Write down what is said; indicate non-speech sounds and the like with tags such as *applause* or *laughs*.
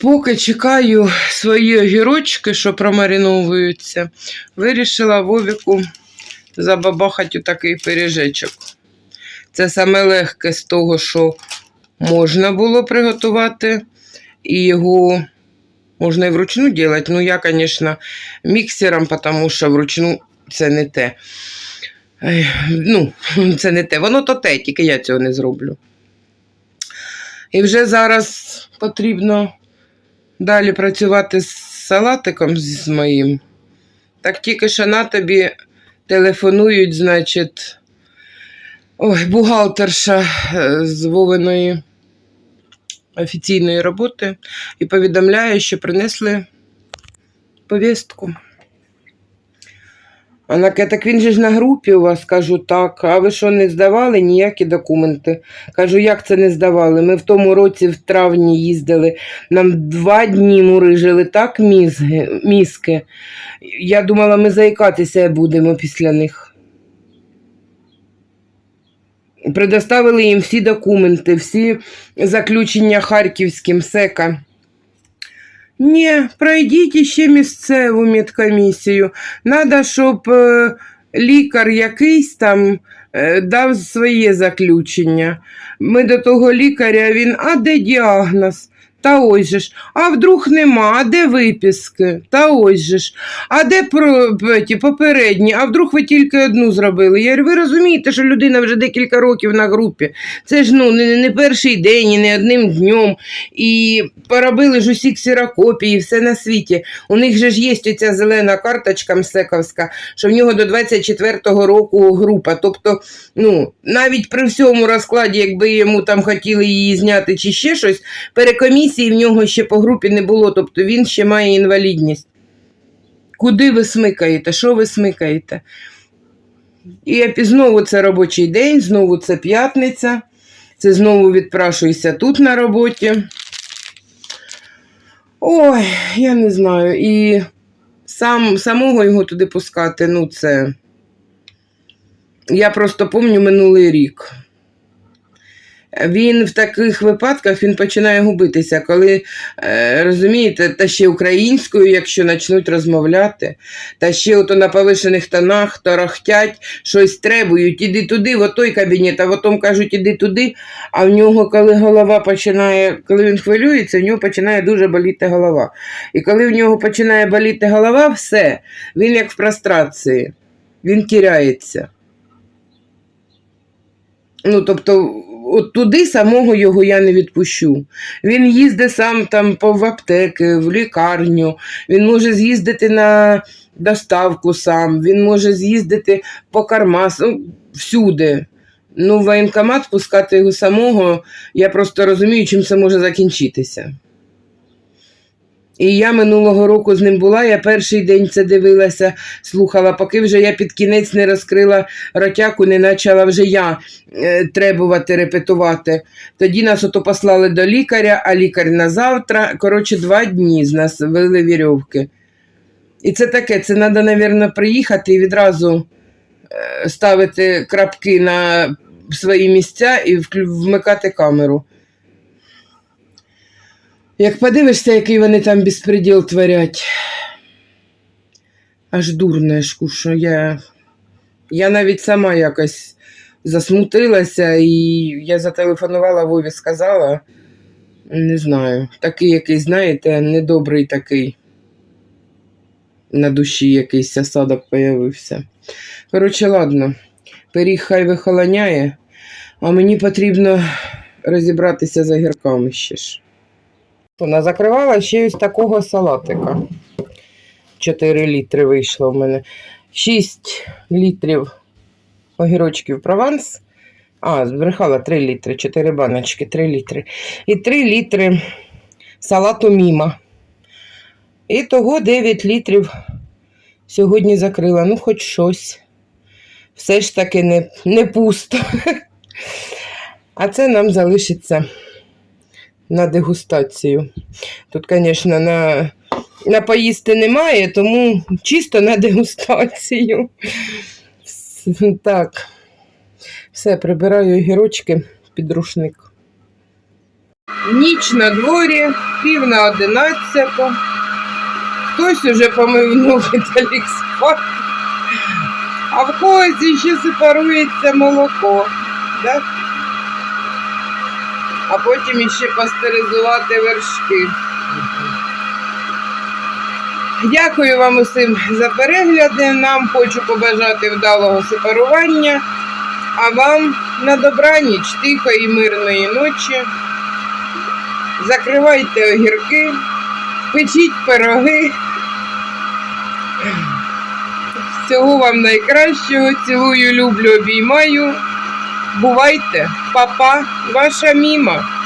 Поки чекаю свої огірочки, що промариновуються, вирішила Вовіку забабахати у такий пиріжечок. Це саме легке з того, що можна було приготувати, і його можна і вручну робити. Ну, я, звісно, міксером, тому що вручну це не те. Ну, *laughs* це не те. Воно то те, тільки я цього не зроблю. І вже зараз потрібно далі працювати з салатиком з моїм. Так тільки що на тобі телефонують, значить, ой, бухгалтерша е, з Вовиної офіційної роботи і повідомляє, що принесли повістку. Вона каже, так він же ж на групі у вас, кажу, так. А ви що, не здавали ніякі документи? Кажу, як це не здавали? Ми в тому році в травні їздили, нам два дні мурижили так мізги, мізки. Я думала, ми заїкатися будемо після них. Предоставили їм всі документи, всі заключення Харківським СЕКа. Ні, пройдіть ще місцеву медкомісію. Надо, щоб е, лікар якийсь там е, дав своє заключення. Ми до того лікаря, він, а де діагноз? Та ось же ж, а вдруг нема, а де виписки? Та ось же ж, а де про, ті, попередні, а вдруг ви тільки одну зробили? Я говорю, ви розумієте, що людина вже декілька років на групі. Це ж ну, не, не перший день і не одним днем. І поробили ж усі ксерокопії, все на світі. У них же ж є оця зелена карточка мсековська, що в нього до 24-го року група. Тобто, ну, навіть при всьому розкладі, якби йому там хотіли її зняти чи ще щось, перекомісії в нього ще по групі не було, тобто він ще має інвалідність. Куди ви смикаєте? Що ви смикаєте? І знову це робочий день, знову це п'ятниця. Це знову відпрашуюся тут на роботі. Ой, я не знаю. І сам, самого його туди пускати, ну це. Я просто пам'ятаю минулий рік. Він в таких випадках він починає губитися, коли, е, розумієте, та ще українською, якщо почнуть розмовляти, та ще ото на повишених тонах торохтять, щось требують, іди туди, в той кабінет, а потім кажуть, іди туди. А в нього, коли голова починає, коли він хвилюється, в нього починає дуже боліти голова. І коли в нього починає боліти голова, все, він як в прострації, він тіряється. Ну, тобто, от туди самого його я не відпущу. Він їздить сам там по в аптеки, в лікарню, він може з'їздити на доставку сам, він може з'їздити по кармас, ну, всюди. Ну, воєнкомат пускати його самого, я просто розумію, чим це може закінчитися. І я минулого року з ним була, я перший день це дивилася, слухала, поки вже я під кінець не розкрила ротяку, не почала вже я е, требувати, репетувати. Тоді нас ото послали до лікаря, а лікар на завтра. Коротше, два дні з нас вели вірьовки. І це таке, це треба, мабуть, приїхати і відразу е, ставити крапки на свої місця і вмикати камеру. Як подивишся, який вони там безпреділ творять. Аж дурно, що я. Я навіть сама якось засмутилася і я зателефонувала Вові, сказала. Не знаю, такий якийсь, знаєте, недобрий такий. На душі якийсь осадок появився. Коротше, ладно, пиріг хай вихолоняє, а мені потрібно розібратися за гірками ще ж. Вона закривала ще ось такого салатика. 4 літри вийшло в мене. 6 літрів огірочків прованс. А, збрехала 3 літри, 4 баночки, 3 літри. І 3 літри салату міма. І того 9 літрів сьогодні закрила. Ну, хоч щось. Все ж таки не, не пусто. *laughs* А це нам залишиться на дегустацію. Тут, звісно, на, на поїсти немає, тому чисто на дегустацію. Так. Все, прибираю огірочки під рушник. Ніч на дворі, пів на одинадцяту. Хтось уже помив ноги та ліг спати. А в когось ще сепарується молоко. Да? А потім іще пастеризувати вершки. Дякую вам усім за перегляди. Нам хочу побажати вдалого сепарування. А вам на добраніч, тихої мирної ночі. Закривайте огірки, печіть пироги. Всього вам найкращого. Цілую, люблю, обіймаю. Бувайте, папа, ваша міма.